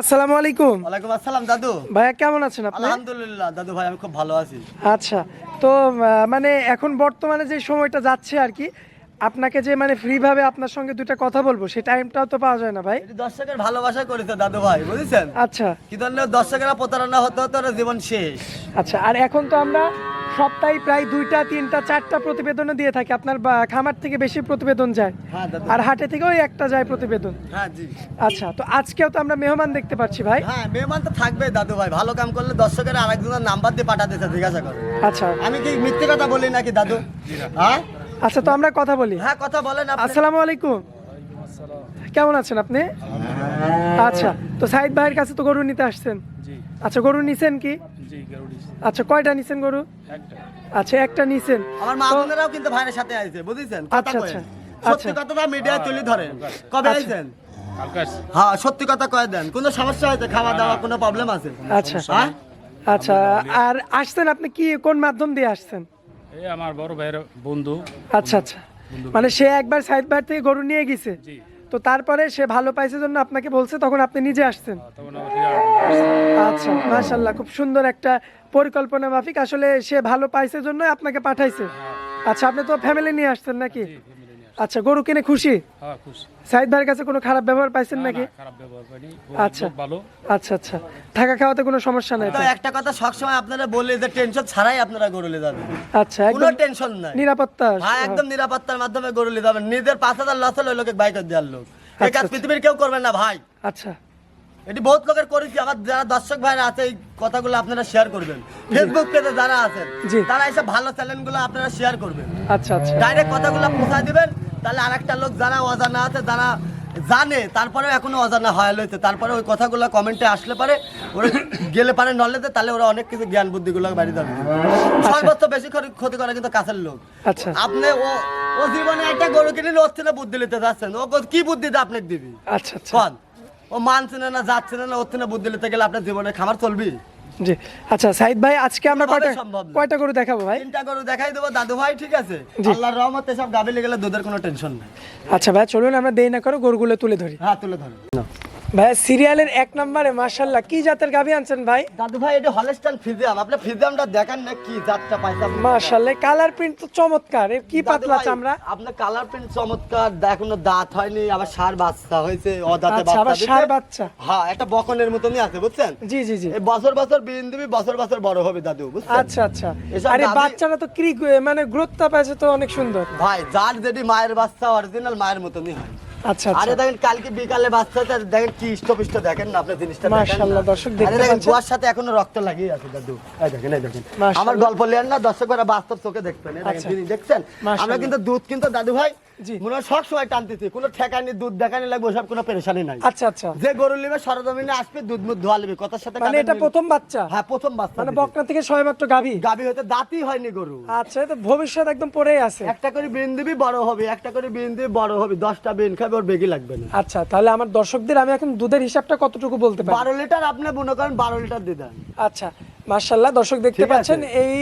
আসসালামু আলাইকুম। ওয়ালাইকুম আসসালাম দাদু। ভাইয়া কেমন আছেন আপনি? আলহামদুলিল্লাহ দাদু ভাই আমি খুব ভালো আছি। আচ্ছা তো মানে এখন বর্তমানে যে সময়টা যাচ্ছে আর কি আপনাকে যে মানে ফ্রি ভাবে আপনার সঙ্গে দুইটা কথা বলব সেই টাইমটাও তো পাওয়া যায় না ভাই। দর্শকের ভালোবাসা করেছে দাদু ভাই বুঝেছেন? আচ্ছা। কি ধরনের দর্শকেরা প্রতারণা হতে হতে ওরা জীবন শেষ। আচ্ছা আর এখন তো আমরা সপ্তাহে প্রায় দুইটা তিনটা চারটা প্রতিবেদনও দিয়ে থাকি। আপনার বা- খামার থেকে বেশি প্রতিবেদন যায়। হ্যাঁ আর হাটে থেকেও একটা যায় প্রতিবেদন। হ্যাঁ আচ্ছা তো আজকেও তো আমরা মেহমান দেখতে পাচ্ছি ভাই। হ্যাঁ মেহমান তো থাকবে দাদু ভাই। ভালো কাম করলে দর্শকেরা আরেকজনের নাম্বার দিয়ে পাঠাতেছে জিজ্ঞাসা করে। আচ্ছা। আমি কি মিথ্যে কথা বলি নাকি দাদু? হ্যাঁ? আচ্ছা তো আমরা কথা বলি। হ্যাঁ কথা বলেন আসসালামু আলাইকুম। কেমন আছেন আপনি? আচ্ছা তো সাইদ ভাইয়ের কাছে তো গরু নিতে আসছেন। আচ্ছা গরু নিছেন কি? আচ্ছা কয়টা নিছেন গরু? আচ্ছা একটা নিছেন। আমার মা বোনেরাও কিন্তু ভাইয়ের সাথে আইছে বুঝেছেন? কথা আচ্ছা, আচ্ছা। সত্যি আচ্ছা। কথাটা মিডিয়ায় তুলে ধরেন। কবে আচ্ছা। আইছেন হ্যাঁ সত্যি কথা কয়ে দেন। কোনো সমস্যা হয়েছে? খাওয়া দাওয়া কোনো প্রবলেম আছে? আচ্ছা। হ্যাঁ? আচ্ছা আর আসছেন আপনি কি কোন মাধ্যম দিয়ে আসছেন? এই আমার বড় ভাইয়ের বন্ধু। আচ্ছা আচ্ছা। মানে সে একবার সাইদ ভাই থেকে গরু নিয়ে গেছে। তো তারপরে সে ভালো পাইছে জন্য আপনাকে বলছে তখন আপনি নিজে আসছেন। আমার আচ্ছা মাশাল্লাহ খুব সুন্দর একটা পরিকল্পনা মাফিক। আসলে সে ভালো পাইছে জন্য আপনাকে পাঠাইছে। আচ্ছা আপনি তো ফ্যামিলি নিয়ে আসছেন নাকি? আচ্ছা গরু কিনে খুশি? হ্যাঁ সাইদ ভাইয়ের কাছে কোনো খারাপ ব্যবহার পাইছেন নাকি? আচ্ছা। আচ্ছা ভালো। আচ্ছা আচ্ছা। থাকা খাওয়াতে কোনো সমস্যা নাই? একটা কথা সবসময় আপনারা বলে যে টেনশন ছাড়াই আপনারা গরু নিয়ে যাবেন। আচ্ছা কোনো টেনশন নাই। নিরাপত্তা। হ্যাঁ একদম নিরাপত্তার মাধ্যমে গরু নিয়ে যাবেন। নিজের পাঁচ হাজার লস হলে লোকে বাইক দেওয়ার লোক। এই কাজ আচ্ছা। পৃথিবীর কেউ করবেন না ভাই। আচ্ছা। এটি বহুত লোকের করেছি আমার যারা দর্শক ভাইরা আছে এই কথাগুলো আপনারা শেয়ার করবেন। ফেসবুক পেজে যারা আছেন তারা এইসব ভালো চ্যানেলগুলো আপনারা শেয়ার করবেন। আচ্ছা আচ্ছা। ডাইরেক্ট কথাগুলো পৌঁছায় দিবেন তাহলে আরেকটা লোক যারা অজানা আছে যারা জানে তারপরে এখনও অজানা হয় লইতে তারপরে ওই কথাগুলো কমেন্টে আসলে পারে ওরা গেলে পারে নলেজে তাহলে ওরা অনেক কিছু জ্ঞান বুদ্ধিগুলো বাড়ি যাবে সর্বোচ্চ বেশি ক্ষতি- ক্ষতি করে কিন্তু কাছের লোক। আচ্ছা। আপনি ও ও জীবনে একটা গরু কিনে ওর বুদ্ধি নিতে যাচ্ছেন ও কি বুদ্ধি দিয়ে আপনাকে দিবি? আচ্ছা আচ্ছা। ও মানছে না না যাচ্ছে না না ওর থেকে বুদ্ধি নিতে গেলে আপনার জীবনে খামার চলবি। জি আচ্ছা সাইদ ভাই আজকে আমরা কয়টা কয়টা গরু দেখাবো ভাই? তিনটা গরু দেখাই দেবো দাদু ভাই ঠিক আছে। আল্লাহর রহমতে সব গাবিলে গেলে দুধের কোনো টেনশন নাই। আচ্ছা ভাই চলুন আমরা দেই না করে গরুগুলো তুলে ধরি। হ্যাঁ তুলে ধরো। ভাই সিরিয়ালের এক নম্বরে কি জাতের আনছেন ভাই? দাদু ভাই এটা হলস্টাইন ফিজিয়াম। আপনি ফিজিয়ামটা দেখান না কি জাতটা কালার প্রিন্ট তো চমৎকার এর কি পাতলা চামড়া? আপনার কালার প্রিন্ট চমৎকার এখনও দাঁত হয়নি আবার সার বাচ্চা হয়েছে অদাঁতে আচ্ছা আবার বাচ্চা দিতে। বাচ্চা? হ্যাঁ একটা বকনের মতনই আছে বুঝছেন? জি জি জি। বছর বছর বিন দিবি বছর বছর বড় হবে দাদু বুঝছেন? আচ্ছা আচ্ছা। আরে বাচ্চারা তো ক্রি মানে গ্রোথটা পাইছে তো অনেক সুন্দর। ভাই যার যদি মায়ের বাচ্চা অরিজিনাল মায়ের মতনই হয়। আচ্ছা আরে আচ্ছা দেখেন কালকে বিকালে বাচ্চাটা দেখেন কি ইষ্টপিষ্ট দেখেন না আপনার জিনিসটা মাশাআল্লাহ, দর্শক দেখতে দেখেন পাচ্ছেন? সাথে এখনও রক্ত লাগিয়ে আছে দাদু। এই দেখেন এই দেখেন। আমার গল্প লিয়ান না দর্শক ভাইরা বাস্তব চোখে দেখবেন। এই দেখেন আচ্ছা। দেখছেন আমরা কিন্তু দুধ কিন্তু দাদু ভাই মনে হয় সব সময় টানতেছি কোনো ঠেকানি দুধ দেখানি লাগবে ওসব কোনো পেরেশানি নাই। আচ্ছা আচ্ছা। যে গরু নিবে সরজমিনে আসবে দুধ মুধ ধোয়া নেবে। কথার সাথে মানে এটা প্রথম বাচ্চা? হ্যাঁ প্রথম বাচ্চা মানে। বকনা থেকে ছয় মাত্র গাভি গাভী হতে দাঁতই হয়নি গরু। আচ্ছা তো ভবিষ্যৎ একদম পড়েই আছে। একটা করে বিন দিবি বড় হবে। একটা করে বিন দিবি বড় হবে। দশটা বিন খাবে ওর বেগি লাগবে না। আচ্ছা তাহলে আমার দর্শকদের আমি এখন দুধের হিসাবটা কতটুকু বলতে পারি? বারো লিটার আপনি মনে করেন বারো লিটার দিয়ে দেন। আচ্ছা মার্শাল্লাহ দর্শক দেখতে পাচ্ছেন এই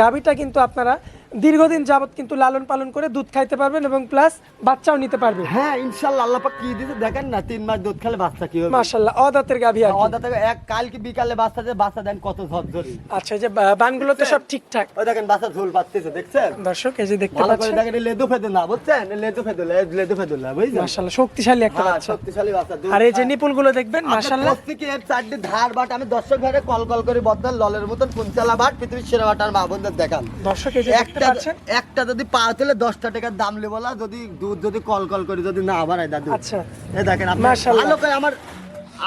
গাভিটা কিন্তু আপনারা দীর্ঘদিন যাবত কিন্তু লালন পালন করে দুধ খাইতে পারবেন এবং প্লাস বাচ্চাও নিতে পারবেন হ্যাঁ ইনশাল্লাহ আল্লাহ পাক কি দিতে দেখেন না তিন মাস দুধ খেলে বাচ্চা কি হবে? মার্শাল্লাহ অদাতের গাভি আর কি। অদা থেকে এক কালকে বিকালে বাচ্চা দিয়ে বাচ্চা দেন কত ঝরঝরি। আচ্ছা এই যে বানগুলো তো সব ঠিকঠাক। ওই দেখেন বাচ্চা ঝোল পাচ্ছে দেখছেন? দর্শক এই যে দেখতে ভালো করে পাচ্ছেন। দেখেন লেদু ফেদু না বুঝছেন? লেদু ফেদু লেদু ফেদু না বুঝছেন? মার্শাল্লাহ শক্তিশালী একটা হ্যাঁ বাচ্চা। শক্তিশালী বাচ্চা আর এই যে খায়। নিপুলগুলো দেখবেন মার্শাল্লাহ প্রত্যেকে এর চারটি ধার বাট আমি দর্শক ঘরে কল কল করে বদল ললের মতন কুঞ্চালা বাট পৃথিবীর সেরা বাটার মা বোনদের দেখান। দর্শক এই যে দেখতে একটা একটা যদি পা তুলে দশটা টাকার দাম নেব যদি দুধ যদি কল কল করে যদি না বাড়ায় দাদু। আচ্ছা। এ দেখেন আপনার ভালো করে আমার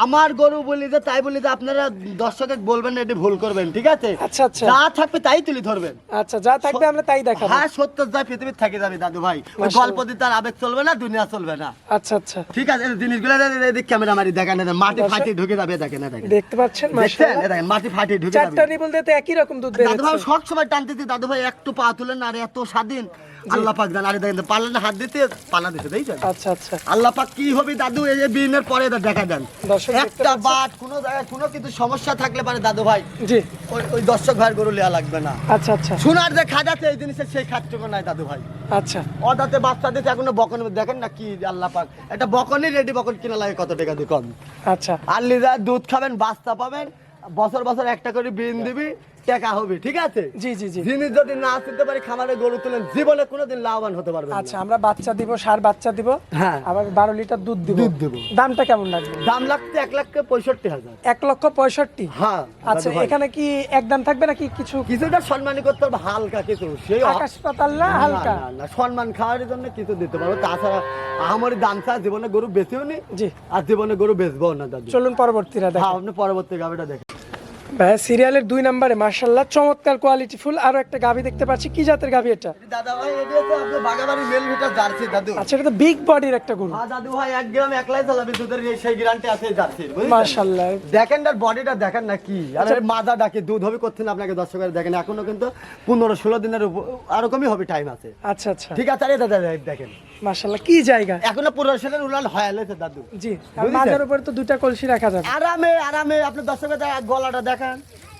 আমার গরু বলি যে তাই বলি যে আপনারা দর্শকে বলবেন না এটি ভুল করবেন ঠিক আছে? আচ্ছা আচ্ছা। যা থাকবে তাই তুলি ধরবেন। আচ্ছা যা থাকবে আমরা তাই দেখাবো। হ্যাঁ সত্য যা পৃথিবীর থাকে যাবে দাদু ভাই। ওই গল্প দিতে আর আবেগ চলবে না দুনিয়া চলবে না। আচ্ছা আচ্ছা। ঠিক আছে এই জিনিসগুলো এদিক ক্যামেরা মারি দেখেন মাটি ফাটি ঢুকে যাবে দেখেন দেখেন। দেখতে পাচ্ছেন? দেখেন মাটি ফাটি ঢুকে যাবে। চারটা নিপুল দিতে একই রকম দুধ দাদু ভাই সব সময় টানতেছি দাদু ভাই একটু পা তুলেন আর এত স্বাধীন। আল্লাহ পাক জান আরে দেখেন না হাত দিতে দিতে আচ্ছা আচ্ছা। আল্লাহ পাক কি হবে দাদু এই যে বিনের পরে এটা দেখা দেন। একটা বাট কোনো জায়গায় কোনো কিছু সমস্যা থাকলে পারে দাদু ভাই। জি। ওই দর্শক ভাইয়ের গরু লেয়া লাগবে না। আচ্ছা আচ্ছা। সোনার যে এই জিনিসের সেই নাই দাদু ভাই। আচ্ছা। অদাতে বাচ্চা দিতে এখনও বকন দেখেন না কি আল্লাহ পাক। একটা বকনই রেডি বকন কিনা লাগে কত টাকা দিয়ে কম। আচ্ছা। আর লিজা দুধ খাবেন বাচ্চা পাবেন বছর বছর একটা করে বিন দিবি টাকা হবে ঠিক আছে? জি জি জি। জিনিস যদি না তুলতে পারি খামারে গরু তুলেন জীবনে কোনোদিন লাভবান হতে পারবে আচ্ছা আমরা বাচ্চা দিব সার বাচ্চা দিব হ্যাঁ। আবার বারো লিটার দুধ দিব। দুধ দিব। দামটা কেমন লাগবে? দাম লাগছে এক লাখ পঁয়ষট্টি হাজার। এক লক্ষ পঁয়ষট্টি? হ্যাঁ আচ্ছা এখানে কি একদম থাকবে নাকি কিছু? কিছুটা সম্মানী করতে হবে হালকা কিছু। সেই আকাশ পাতাল না হালকা? না, সম্মান খাওয়ার জন্য কিছু দিতে পারব। তাছাড়া আমার দাম চা জীবনে গরু বেচেও নি। জি। আর জীবনে গরু বেচবো না দাদু। চলুন পরবর্তীরা হ্যাঁ দেখেন আপনি পরবর্তী গাবিটা দেখেন। সিরিয়ালের দুই নম্বরে মার্শাল্লাহ চমৎকার কোয়ালিটি ফুল। আরও একটা গাভি দেখতে পাচ্ছি। কি জাতের গাভি এটা? দাদা ভাই এটা হচ্ছে আপনার বাগাবাড়ি মেল মিটার জার্সি দাদু। আচ্ছা এটা তো বিগ বডির একটা গরু। হ্যাঁ দাদু ভাই এক গ্রাম একলাই চালাবি দুধের সেই গ্যারান্টি আছে জার্সি মার্শাল্লাহ দেখেন তার বডিটা দেখেন না কি। আরে মাজা ডাকে দুধ হবে করতে না আপনাকে দর্শকের দেখেন এখনও কিন্তু পনেরো ষোলো দিনের উপর আরকমই হবে টাইম আছে। আচ্ছা আচ্ছা। ঠিক আছে আরে দাদা দেখেন। মার্শাল্লাহ কি জায়গা? এখনও পনেরো উলান হয় দাদু। জি আর মাজার উপরে তো দুইটা কলসি রাখা যাবে। আরামে আরামে আপনি দর্শকের গলাটা দেখান।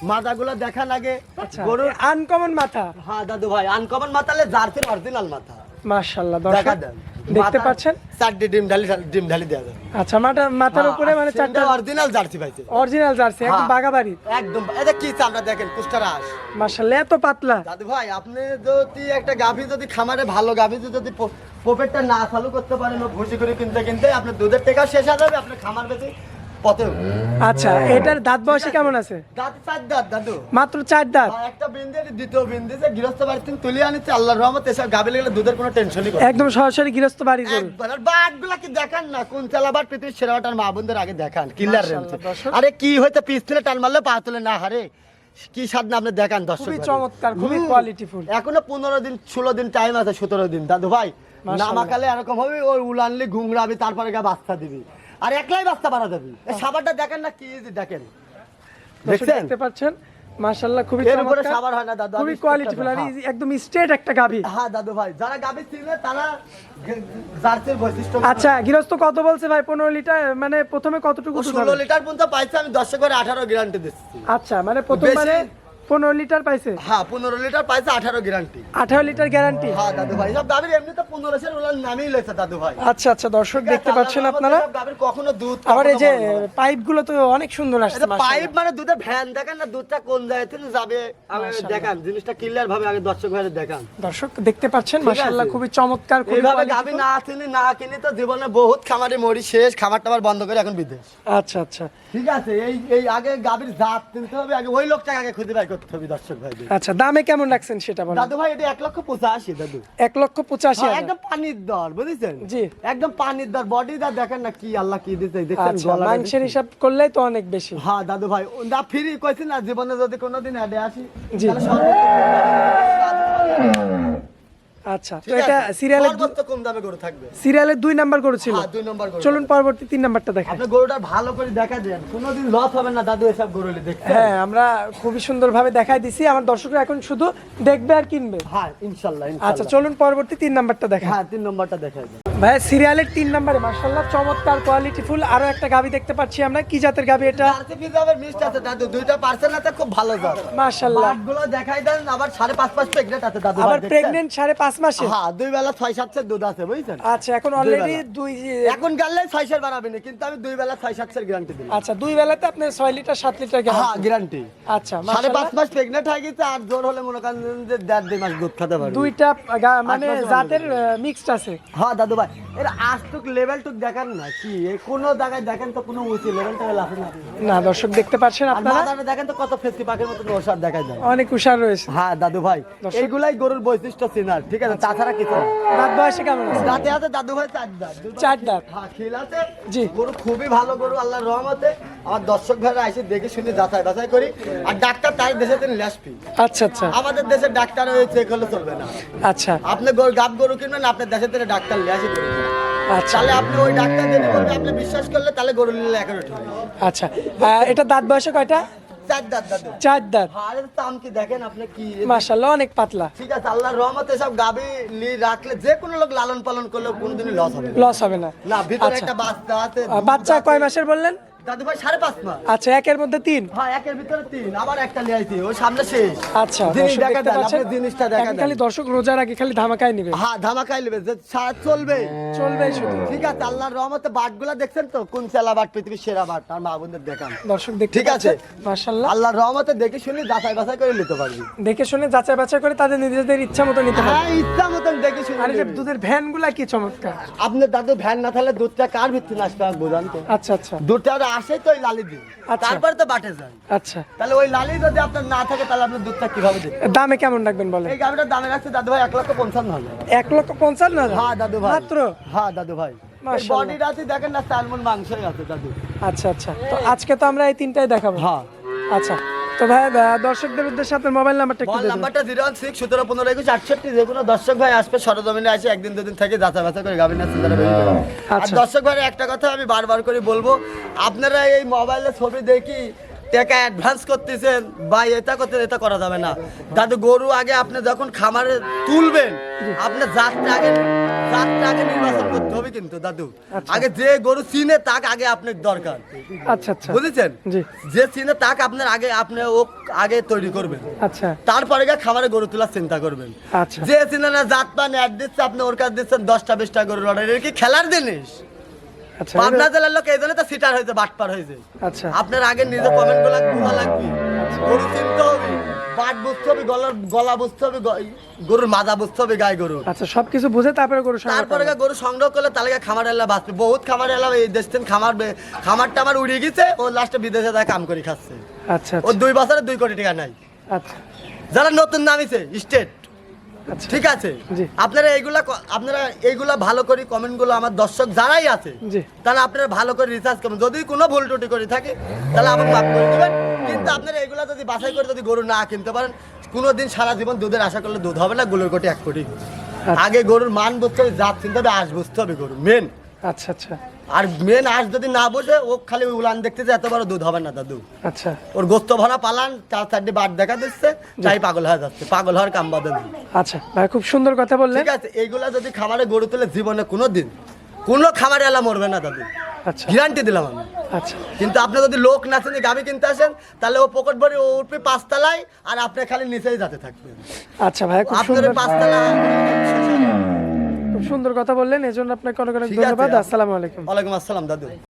মাথাগুলো দেখান আগে। আচ্ছা। গরুর আনকমন মাথা। হ্যাঁ দাদু ভাই আনকমন মাথালে জার্সির অরিজিনাল মাথা। দর্শক দেন। দেখতে পাচ্ছেন? চারটি ডিম ঢালি ডিম ঢালি দেওয়া যাবে। আচ্ছা মাথা মাথার উপরে মানে চারটা অরিজিনাল জার্সি পাইছে। অরিজিনাল জার্সি একদম হ্যাঁ। বাগাবাড়ি একদম এটা কি চামড়া দেখেন মার্শাল্লাহ এত পাতলা। দাদু ভাই আপনি যদি একটা গাভী যদি খামারে ভালো গাভী যদি প- পকেটটা না চালু করতে পারেন ভুসি করে কিনতে কিনতে আপনার দুধের টাকা শেষ হয়ে যাবে আপনার খামার বেশি আচ্ছা এটার দাঁত বয়সে কেমন আছে? দাঁত চার দাঁত দাদু। মাত্র চার দাঁত? একটা বিন্দু দ্বিতীয় বিন্দু যে গৃহস্থ বাড়িতে তুলে আনিতে আল্লাহর রহমত এসব লেগে দুধের কোনো টেনশনই করে একদম সরাসরি গৃহস্থ বাড়ির গরু একবার বাটগুলা কি দেখান না? কোন চালাবার পৃথিবীর সেরাটার মা বোনদের আগে দেখান মাশাআল্লাহ, আরে কি হইতে পিস তুলে টান মারলে পা তুলে না হারে। কি স্বাদ না আপনি দেখান দর্শক খুবই। চমৎকার খুবই। কোয়ালিটিফুল এখনও পনেরো দিন ষোলো দিন টাইম আছে সতেরো দিন। দাদু ভাই নামাকালে এরকম হবে ওই উলানলি ঘুংরাবি তারপরে গা বাচ্চা দিবি। আর একলাই বাচ্চা বাড়া যাবি। সাবারটা দেখেন না কি দেখেন। দেখছেন? দেখতে পাচ্ছেন? মাশাল্লাহ খুবই এর উপরে চমৎকার সাবার হয় না দাদু খুবই হ্যাঁ। এই একদম স্ট্রেট একটা গাভি। হ্যাঁ দাদু ভাই যারা গাবি চিনে তারা জার্সির বৈশিষ্ট্য আচ্ছা গৃহস্থ কত বলছে ভাই? পনেরো লিটার মানে প্রথমে কতটুকু দুধ ষোলো হবে? লিটার পর্যন্ত পাইছে আমি দশ করে আঠারো গ্যারান্টি দিচ্ছি। আচ্ছা মানে প্রথম মানে পনেরো লিটার পাইছে? হ্যাঁ পনেরো লিটার পাইছে আঠারো গ্যারান্টি আঠারো লিটার গ্যারান্টি হ্যাঁ দাদু ভাই সব গাভীর এমনি তো পনেরোশের ওলার নামেই দাদু ভাই। আচ্ছা আচ্ছা দর্শক দেখতে পাচ্ছেন আপনারা? গাভীর কখনো দুধ আবার এই যে। পাইপগুলো তো অনেক সুন্দর আসছে পাইপ মানে দুধের ভ্যান দেখেন না দুধটা কোন জায়গা থেকে যাবে? দেখান জিনিসটা ক্লিয়ার ভাবে আগে দর্শক ভাইদের দেখান। দর্শক দেখতে পাচ্ছেন মাশাআল্লাহ খুবই চমৎকার এইভাবে গাভী না কিনি না কিনি তো জীবনে বহুত খামারে মরি শেষ খামার টামার বন্ধ করে এখন বিদেশ। আচ্ছা আচ্ছা। ঠিক আছে এই এই আগে গাভীর জাত কিনতে হবে আগে ওই লোকটাকে আগে খুঁজে বের করতে হবে দর্শক ভাই আচ্ছা দামে কেমন রাখছেন সেটা বলেন। দাদু ভাই এটা এক লক্ষ পঁচাশি দাদু। এক লক্ষ পঁচাশি হ্যাঁ, হাজার। একদম পানির দর বুঝেছেন? জি। একদম পানির দর। বডি দা দেখেন না কি আল্লাহ কি দিতে আচ্ছা মাংসের হিসাব করলে তো অনেক বেশি। হ্যাঁ দাদু ভাই না ফ্রি কইছি না জীবনে যদি কোনোদিন অ্যাডে আসি জি। আচ্ছা তো এটা আছে? সিরিয়ালের সর্বোচ্চ কম দামে গরু থাকবে? সিরিয়ালের দুই নাম্বার গরু ছিল। হ্যাঁ দুই নাম্বার গরু। চলুন পরবর্তী তিন নাম্বারটা দেখেন আপনি গরুটা ভালো করে দেখা দেন। কোনোদিন লস হবে না দাদু এসব গরু দেখতে হ্যাঁ আমরা খুবই সুন্দরভাবে দেখাই দিছি। আমার দর্শকরা এখন শুধু দেখবে আর কিনবে। হ্যাঁ ইনশাল্লাহ আচ্ছা চলুন পরবর্তী তিন নাম্বারটা দেখা হ্যাঁ তিন নম্বরটা দেখাই দেন ভাই সিরিয়ালের তিন নাম্বারে মার্শাল্লাহ চমৎকার কোয়ালিটি ফুল আরও একটা গাবি দেখতে পাচ্ছি আমরা। কি জাতের গাবি এটা? মিষ্টি আছে দাদু। দুইটা পার্সেল আছে খুব ভালো জাত। মার্শাল্লাহগুলো দেখাই দেন আবার সাড়ে পাঁচ পাঁচ প্রেগনেন্ট আছে দাদু আবার সাড়ে পাঁচ মাসে? হ্যাঁ দুই বেলা ছয় সাতশের দুধ আছে বুঝছেন? আচ্ছা এখন অলরেডি দুই এখন গেলে ছয়শের বানাবেন কিন্তু আমি দুই বেলা ছয় সাতশের গ্যারান্টি দিই আচ্ছা দুই বেলাতে আপনি ছয় লিটার সাত লিটার হ্যাঁ গ্যারান্টি গ্যারান্টি আচ্ছা সাড়ে মাশাআল্লাহ। পাঁচ মাস প্রেগনেন্ট হয়ে গেছে আর জোর হলে মনে করেন যে দেড় দুই মাস দুধ খেতে পারবে। দুইটা মানে জাতের মিক্সড আছে। হ্যাঁ দাদু ভাই এর আজটুক লেভেল টুক দেখান না কি? কোনো জায়গায় দেখেন তো কোনো উঁচু লেভেলটা না। না দর্শক দেখতে পাচ্ছেন আপনারা? মাথাটা দেখেন তো কত ফেসি পাখির মতো ওষার দেখা যায়। অনেক উষার রয়েছে। হ্যাঁ দাদু ভাই এইগুলাই গরুর বৈশিষ্ট্য চিনার ঠিক আছে? তাছাড়া কিছু দাঁত বয়সে কেমন দাঁতে আছে দাদু ভাই চার দাঁত। চার দাঁত। হ্যাঁ খিল আছে? জি। গরু খুবই ভালো গরু আল্লাহর রহমতে। আমার দর্শক ভাইরা এসে দেখে শুনে যাচাই বাছাই করি। আর ডাক্তার তার দেশে তিনি ল্যাসপি আচ্ছা আচ্ছা। আমাদের দেশের ডাক্তার ওই চেক হলে চলবে না। আচ্ছা। আপনি গরু গাব গরু কিনবেন আপনার দেশের থেকে ডাক্তার দিবেন। আচ্ছা। তাহলে আপনি ওই আপনি বিশ্বাস করলে তাহলে গরু নিলে আচ্ছা। আহ, এটা দাঁত বয়সে কয়টা? চার দাঁত দাদু চার দাঁত। আরে দাম কি দেখেন আপনি কি? মাশাল্লাহ অনেক পাতলা। ঠিক আছে আল্লাহর রহমতে সব গাবি লি রাখলে যে কোনো লোক লালন পালন করলে কোনোদিনই লস হবে না। লস হবে না। না ভিতরে আচ্ছা। একটা বাচ্চা আছে আহ, বাচ্চা কয় মাসের বললেন? দাদু ভাই সাড়ে পাঁচ মাস। আচ্ছা একের মধ্যে তিন? হ্যাঁ একের ভিতরে তিন। আবার একটা নিয়ে আইছি ওই সামনে শেষ। আচ্ছা জিনিস দেখা দেন জিনিসটা দেখা দেন খালি দর্শক রোজার আগে খালি ধামাকায় নিবে। হ্যাঁ ধামাকাই নেবে যে সারা চলবে। চলবে শুধু। ঠিক আছে আল্লাহর রহমতে বাটগুলা দেখছেন তো? কোন চেলা বাট পৃথিবীর সেরা বাট আর মা বোনদের দেখান। দর্শক দেখতে ঠিক আছে। মাশাল্লাহ আল্লাহর রহমতে দেখে শুনি যাচাই বাছাই করে নিতে পারবি। দেখে শুনে যাচাই বাছাই করে তাদের নিজেদের ইচ্ছা মতো নিতে হবে হ্যাঁ ইচ্ছা দেখে শুনে আর এই দুধের ভ্যান কি চমৎকার? আপনার দাদু ভ্যান না থাকলে দুধটা কার ভিত্তি আসবে বোঝান তো? আচ্ছা আচ্ছা। দুধটা আসে তো ওই লালি দিন আচ্ছা। তারপরে তো বাটে যায়। আচ্ছা। তাহলে ওই লালি যদি আপনার না থাকে তাহলে আপনার দুধটা কীভাবে দেবেন? দামে কেমন রাখবেন বলেন? এই গাড়িটার দামে রাখছে দাদু ভাই এক লক্ষ পঞ্চান্ন হাজার। এক লক্ষ পঞ্চান্ন হাজার? হ্যাঁ দাদু ভাই। মাত্র? হ্যাঁ দাদু ভাই। দেখেন না স্যালমন মাংসই আছে দাদু। আচ্ছা আচ্ছা। তো আজকে তো আমরা এই তিনটাই দেখাবো। হ্যাঁ। আচ্ছা। তো ভাই দর্শকদের উদ্দেশ্যে আপনার মোবাইল নাম্বারটা একটু নাম্বারটা জিরো ওয়ান সিক্স সতেরো পনেরো একুশ আটষট্টি যে কোনো দর্শক ভাই আসবে সরজমিনে আসে একদিন দুদিন থেকে যাচা বাছা করে গাভিন আছে তারা আর আচ্ছা। দর্শক ভাই একটা কথা আমি বারবার করে বলব আপনারা এই মোবাইলে ছবি দেখি টাকা অ্যাডভান্স করতেছেন বা এটা করতে এটা করা যাবে না। দাদু গরু আগে আপনি যখন খামারে তুলবেন আপনি জাতটা আগে জাতটা আগে নির্বাচন করতে হবে কিন্তু দাদু। আচ্ছা। আগে যে গরু চিনে তাকে আগে আপনার দরকার। আচ্ছা আচ্ছা। বুঝেছেন? যে চিনে তাকে আপনার আগে আপনি ও আগে তৈরি করবেন। আচ্ছা। তারপরে গিয়ে খামারে গরু তোলার চিন্তা করবেন। আচ্ছা। যে চিনে না জাত পান অ্যাড দিচ্ছে আপনি ওর কাছে দিচ্ছেন দশটা বিশটা গরু লড়াই কি খেলার জিনিস? পাবনা জেলার লোক এই জন্য তো সিটার হয়েছে বাটপার হয়েছে। আচ্ছা। আপনার আগে নিজে কমেন্টগুলা লাগবে। গরু বাট বুঝতে হবে গলার গলা বুঝতে হবে গরুর মাজা বুঝতে হবে গায়ে গরু আচ্ছা সবকিছু বুঝে তারপরে গরু সংগ্রহ তারপরে গরু সংগ্রহ করলে তাহলে খামার এলা বাঁচবে। বহুত খামার এলা এই দেশ থেকে খামার খামারটা আমার উড়িয়ে গেছে ও লাস্টে বিদেশে যায় কাম করে খাচ্ছে। আচ্ছা ও আচ্ছা দুই বছরে দুই কোটি টাকা নাই। আচ্ছা। যারা নতুন নামিছে স্টেট। আচ্ছা। ঠিক আছে? আপনারা এইগুলা আপনারা এইগুলা ভালো করে কমেন্টগুলো আমার দর্শক যারাই আছে। তাহলে আপনারা ভালো করে রিসার্চ করবেন। যদি কোনো ভুল টুটি করে থাকে তাহলে আমাকে মাফ করে দেবেন। কিন্তু আপনারা এগুলা যদি বাছাই করে যদি গরু না কিনতে পারেন কোনোদিন সারা জীবন দুধের আশা করলে দুধ হবে না গরুর কোটি এক কোটি। আচ্ছা। আগে গরুর মান বুঝতে হবে জাত চিনতে হবে আশ বুঝতে হবে গরু মেন আচ্ছা আচ্ছা। আর মেন আশ যদি না বসে ও খালি উলান দেখতে যে এত বড় দুধ হবে না দাদু। আচ্ছা। ওর গোস্ত ভরা পালান চার চারটি বাট দেখা দিচ্ছে তাই পাগল হয়ে যাচ্ছে পাগল হওয়ার কাম বাদে আচ্ছা ভাই খুব সুন্দর কথা বললেন। ঠিক আছে এইগুলা যদি খামারে গরু তুলে জীবনে কোনো দিন কোনো খামারে এলা মরবে না দাদু। আচ্ছা। গ্যারান্টি দিলাম আমি। আচ্ছা। কিন্তু আপনি যদি লোক না আসেন গাবি কিনতে আসেন তাহলে ও পকেট ভরে ও উঠবে পাঁচতলায় আর আপনি খালি নিচেই যাতে থাকবেন। আচ্ছা ভাই খুব আপনার পাঁচতলা খুব সুন্দর কথা বললেন এজন্য আপনাকে অনেক অনেক। ধন্যবাদ। আসসালামু আলাইকুম। ওয়ালাইকুম আসসালাম দাদু।